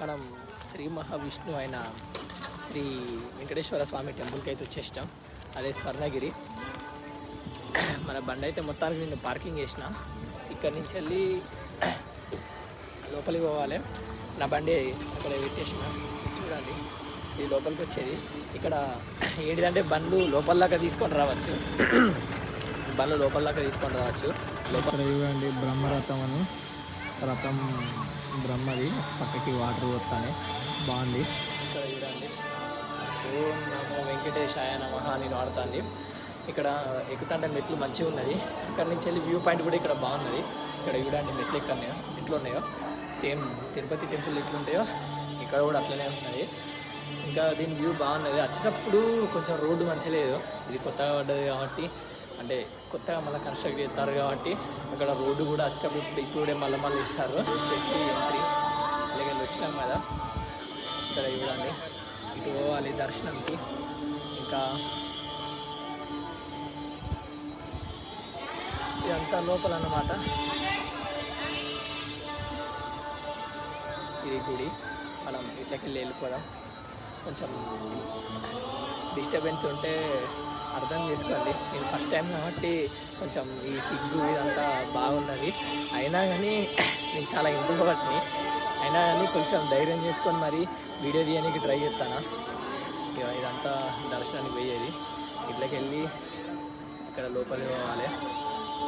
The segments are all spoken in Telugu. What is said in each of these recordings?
మనం శ్రీ మహావిష్ణు అయిన శ్రీ వెంకటేశ్వర స్వామి టెంపుల్కి అయితే వచ్చేసినాం. అదే స్వర్ణగిరి. మన బండి అయితే మొత్తానికి నేను పార్కింగ్ చేసిన. ఇక్కడి నుంచి వెళ్ళి లోపలికి పోవాలి. నా బండి అక్కడ పెట్టేసిన. చూడండి ఇది లోపలికి వచ్చేది. ఇక్కడ ఏంటిదంటే బండ్లు లోపల దాకా తీసుకొని రావచ్చు. బండ్లు లోపలిదాకా తీసుకొని రావచ్చు. లోపల చూడండి బ్రహ్మరథం అని రథం బ్రహ్మది పక్కకి వాటర్ వస్తానే బాగుంది. ఇక్కడ చూడండి. ఓం నమో వెంకటేశాయ నమ అని వాడుతుంది ఇక్కడ ఎక్కుతుంటే మెట్లు మంచిగా ఉన్నది. ఇక్కడ నుంచి వెళ్ళి వ్యూ పాయింట్ కూడా ఇక్కడ బాగున్నది. ఇక్కడ చూడండి మెట్లు ఎక్కడ ఎట్లు ఉన్నాయో. సేమ్ తిరుపతి టెంపుల్ ఎట్లుంటాయో ఇక్కడ కూడా అట్లనే ఉన్నది. ఇంకా దీని వ్యూ బాగున్నది. వచ్చేటప్పుడు కొంచెం రోడ్డు మంచిగా లేదు. ఇది కొత్తగా పడ్డది కాబట్టి అంటే కొత్తగా మళ్ళీ కన్స్ట్రక్ట్ చేస్తారు కాబట్టి అక్కడ రోడ్డు కూడా వచ్చేటప్పుడు ఇప్పుడు ఇప్పుడే మళ్ళీ మళ్ళీ ఇస్తారు. వచ్చేసి ఎంట్రీ అలాగే వచ్చినాం కదా. ఇక్కడ చూడండి. ఇటు పోవాలి దర్శనంకి. ఇంకా ఇదంతా లోపల అన్నమాట ఇది గుడి. మనం ఇట్లకి వెళ్ళిపోదాం. కొంచెం డిస్టర్బెన్స్ ఉంటే అర్థం చేసుకోండి. నేను ఫస్ట్ టైం కాబట్టి కొంచెం ఈ సిగ్గు ఇదంతా బాగున్నది అయినా కానీ నేను చాలా ఇంట్రోవర్ట్ని. అయినా కానీ కొంచెం ధైర్యం చేసుకొని మరి వీడియో తీయడానికి ట్రై చేస్తాను? ఇక ఇదంతా దర్శనానికి పోయేది. ఇట్లకి వెళ్ళి ఇక్కడ లోపలికి పోవాలి.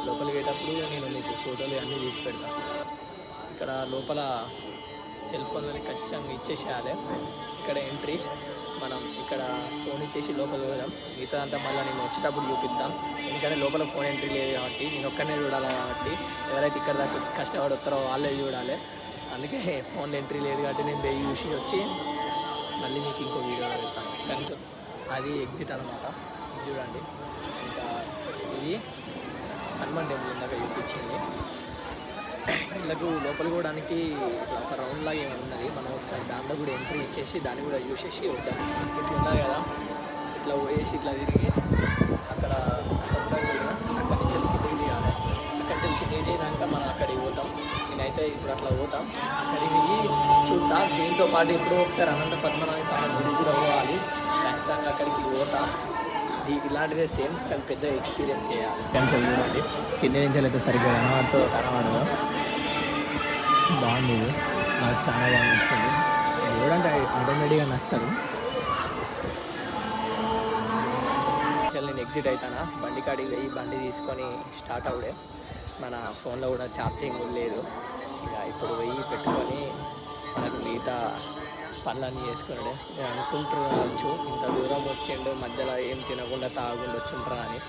లోపలికి పోయేటప్పుడు నేను మీకు ఫోటోలు అన్నీ తీసి పెడతాను ఇక్కడ లోపల సెల్ ఫోన్లని ఖచ్చితంగా ఇచ్చేసేయాలి. ఇక్కడ ఎంట్రీ మనం ఇక్కడ ఫోన్ ఇచ్చేసి లోపల పోదాం మిగతా అంతా మళ్ళీ నేను వచ్చేటప్పుడు చూపిద్దాం. ఎందుకంటే లోపల ఫోన్ ఎంట్రీ లేదు కాబట్టి నేను ఒక్కనే చూడాలి కాబట్టి ఎవరైతే ఇక్కడ దాకా కష్టపడి వస్తారో వాళ్ళే చూడాలి. అందుకే ఫోన్ ఎంట్రీ లేదు కాబట్టి నేను వెయ్యి చూసి వచ్చి మళ్ళీ మీకు ఇంకో వీడియో పెడతాను. కనుక అది ఎగ్జిట్ అనమాట చూడండి. ఇంకా ఇది హనుమాన్ టెంపుల్ ఇందాక చూపించింది. ఇళ్ళకు లోపల కూడానికి ఒక రౌండ్ లాగా ఉన్నది. మనం ఒకసారి దాంట్లో కూడా ఎంట్రీ ఇచ్చేసి దాన్ని కూడా చూసేసి వద్దాం. ఇట్లా ఉన్నది కదా? ఇట్లా పోయేసి ఇట్లా తిరిగి అక్కడ అక్కడ అక్కడి నుంచి వెళ్ళి కిందకి అక్కడి నుంచి దిగినాక మనం అక్కడికి పోతాం. నేనైతే ఇప్పుడు అట్లా పోతాం. అక్కడికి దిగి చూద్దాం. దీంతో పాటు ఇప్పుడు ఒకసారి అనంత పద్మనాభ స్వామి గుడి కూడా పోవాలి. ఖచ్చితంగా అక్కడికి పోతాం. ఇలాంటిదే సేమ్ కానీ పెద్ద ఎక్స్పీరియన్స్ చేయాలి. టెంపుల్ చూడండి కింద నుంచి అయితే సరిగ్గా కనబడుతూ కనబడదు. బాగుంది నాకు చాలా బాగా నచ్చింది. చూడండి ఆటోమేటిక్గా నచ్చుతారు. చల్ నేను ఎగ్జిట్ అవుతానా బండి కాడికి పోయి బండి తీసుకొని స్టార్ట్ అవుడే. మన ఫోన్లో కూడా ఛార్జింగ్ లేదు. ఇక ఇప్పుడు పోయి పెట్టుకొని మనకు మిగతా పనులన్నీ చేసుకున్నాడే. నేను అనుకుంటున్నావచ్చు ఇంత దూరం వచ్చిండు మధ్యలో ఏం తినకుండా తాగకుండా వచ్చింటారా అని.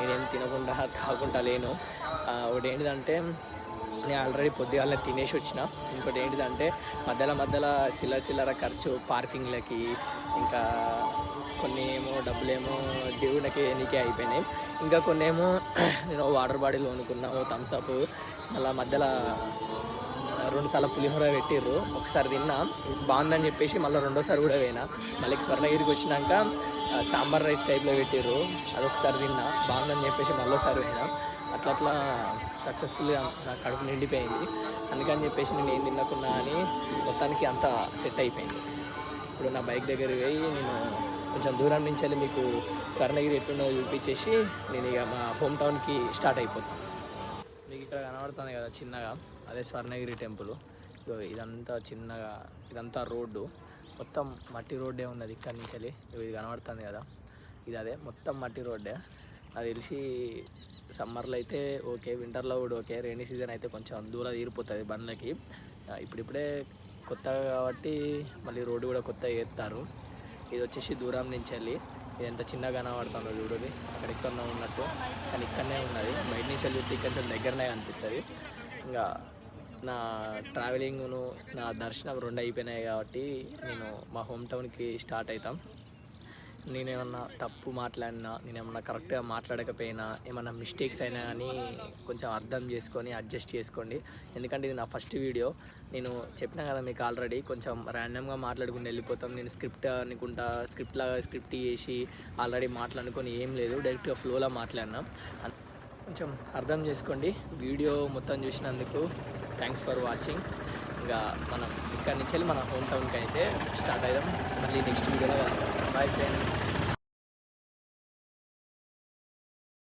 నేనేం తినకుండా తాగకుండా లేను. ఒకటి ఏంటిదంటే నేను ఆల్రెడీ పొద్దుగాలనే తినేసి వచ్చిన. ఇంకోటి ఏంటిదంటే మధ్యలో మధ్యలో చిల్లర చిల్లర ఖర్చు పార్కింగ్లకి ఇంకా కొన్ని ఏమో డబ్బులేమో దేవుడికి నీకే అయిపోయినాయి. ఇంకా కొన్ని ఏమో నేను వాటర్ బాటిల్ కొనుక్కున్నాము థమ్స్అప్ మళ్ళీ మధ్యలో రెండు సార్లు పులిహోర పెట్టిర్రు. ఒకసారి తిన్నా. బాగుందని చెప్పేసి మళ్ళీ రెండోసారి కూడా పోయినా. మళ్ళీ స్వర్ణగిరికి వచ్చినాక సాంబార్ రైస్ టైప్లో పెట్టిర్రు. అదొకసారి తిన్నా. బాగుందని చెప్పేసి మళ్ళీసారి పోయినా. అట్లా అట్లా సక్సెస్ఫుల్గా నా కడుపు నిండిపోయింది. అందుకని చెప్పేసి నేను ఏం తిన్నకున్నా అని మొత్తానికి అంతా సెట్ అయిపోయింది. ఇప్పుడు నా బైక్ దగ్గర పోయి నేను కొంచెం దూరం నుంచి వెళ్ళి మీకు స్వర్ణగిరి ఎట్లుండో చూపించేసి నేను ఇక మా హోమ్ టౌన్కి స్టార్ట్ అయిపోతాను మీకు ఇక్కడ కనబడుతుంది కదా చిన్నగా. అదే స్వర్ణగిరి టెంపుల్. ఇదంతా చిన్నగా ఇదంతా రోడ్డు. మొత్తం మట్టి రోడ్డే ఉన్నది ఇక్కడి నుంచి వెళ్ళి ఇది కనబడుతుంది కదా. ఇది అదే మొత్తం మట్టి రోడ్డే. అది తెలిసి సమ్మర్లో అయితే ఓకే వింటర్లో కూడా ఓకే. రైనీ సీజన్ అయితే కొంచెం దూరం తీరిపోతుంది బండ్లకి. ఇప్పుడిప్పుడే కొత్తగా కాబట్టి మళ్ళీ రోడ్డు కూడా కొత్తగా వేస్తారు ఇది వచ్చేసి దూరం నుంచి వెళ్ళి ఇది ఎంత చిన్నగా కనబడుతుందో చూడండి. అక్కడ ఇక్కడ ఉన్నట్టు. కానీ ఇక్కడనే ఉన్నది. బయట నుంచి వెళ్ళి చూస్తే ఇక్కడ దగ్గరనే అనిపిస్తుంది ఇంకా నా ట్రావెలింగ్ను నా దర్శనం రెండు అయిపోయినాయి కాబట్టి నేను మా హోమ్ టౌన్కి స్టార్ట్ అవుతాం నేనేమన్నా తప్పు మాట్లాడినా నేనేమన్నా కరెక్ట్గా మాట్లాడకపోయినా ఏమన్నా మిస్టేక్స్ అయినా కానీ కొంచెం అర్థం చేసుకొని అడ్జస్ట్ చేసుకోండి. ఎందుకంటే ఇది నా ఫస్ట్ వీడియో నేను చెప్పినా కదా మీకు ఆల్రెడీ కొంచెం ర్యాండమ్గా మాట్లాడుకుని వెళ్ళిపోతాం. నేను స్క్రిప్ట్ అనుకుంటా స్క్రిప్ట్ లాగా స్క్రిప్ట్ చేసి ఆల్రెడీ మాట్లాడుకొని ఏం లేదు డైరెక్ట్గా ఫ్లోలో మాట్లాడినా. కొంచెం అర్థం చేసుకోండి. వీడియో మొత్తం చూసినందుకు థ్యాంక్స్ ఫర్ వాచింగ్. ఇంకా మనం ఇక్కడ నుంచి వెళ్ళి మన హోమ్ టౌన్కి అయితే స్టార్ట్ అయ్యాం మళ్ళీ నెక్స్ట్ వీడియోలో. Bye friends